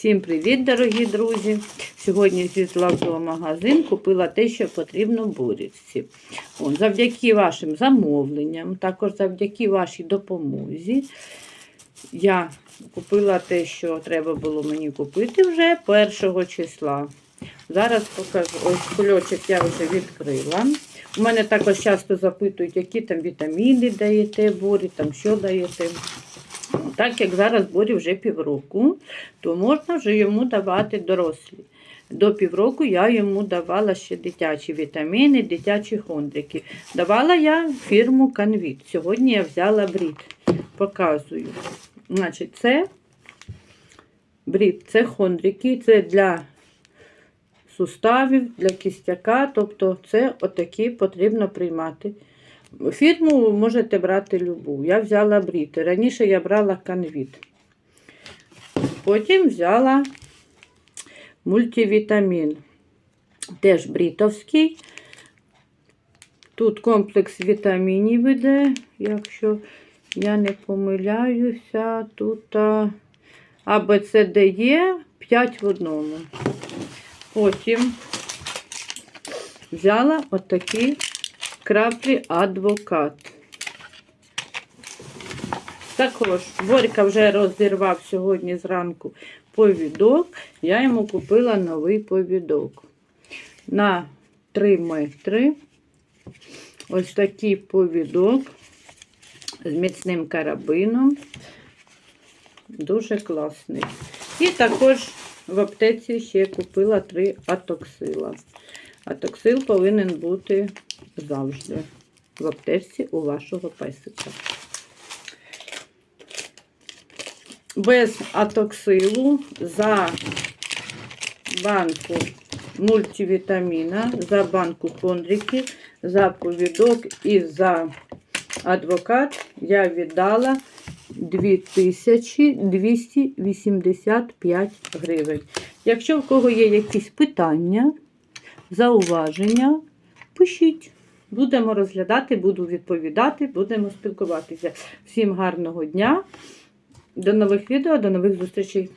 Всім привіт, дорогі друзі! Сьогодні в зоомагазин, купила те, що потрібно бурівці. О, завдяки вашим замовленням, також завдяки вашій допомозі, я купила те, що треба було мені купити вже 1 числа. Зараз покажу. Ось кульочок я вже відкрила. У мене також часто запитують, які там вітаміни даєте борі, там що даєте. Так як зараз борі вже півроку, то можна вже йому давати дорослі. До півроку я йому давала ще дитячі вітаміни, дитячі хондрики. Давала я фірму Канвіт. Сьогодні я взяла брід. Показую. Значить, це брід, це хондрики, це для суставів, для кістяка. Тобто це отакі потрібно приймати. Фірму можете брати любу. Я взяла брід. Раніше я брала канвіт. Потім взяла мультивітамін. Теж брітовський. Тут комплекс вітамінів іде, якщо я не помиляюся, тут а, АБЦДЕ 5 в одному. Потім взяла отакі краплі адвокат. Також Борька вже розірвав сьогодні зранку повідок. Я йому купила новий повідок. На 3 метри. Ось такий повідок з міцним карабином. Дуже класний. І також в аптеці ще купила 3 атоксила. Атоксил повинен бути завжди в аптеці у вашого песика. Без атоксилу за банку мультивітаміна, за банку хондриків, за повідок і за адвокат я віддала 2285 гривень. Якщо в кого є якісь питання, зауваження, пишіть. Будемо розглядати, буду відповідати, будемо спілкуватися. Всім гарного дня! До нових відео, до нових зустрічей!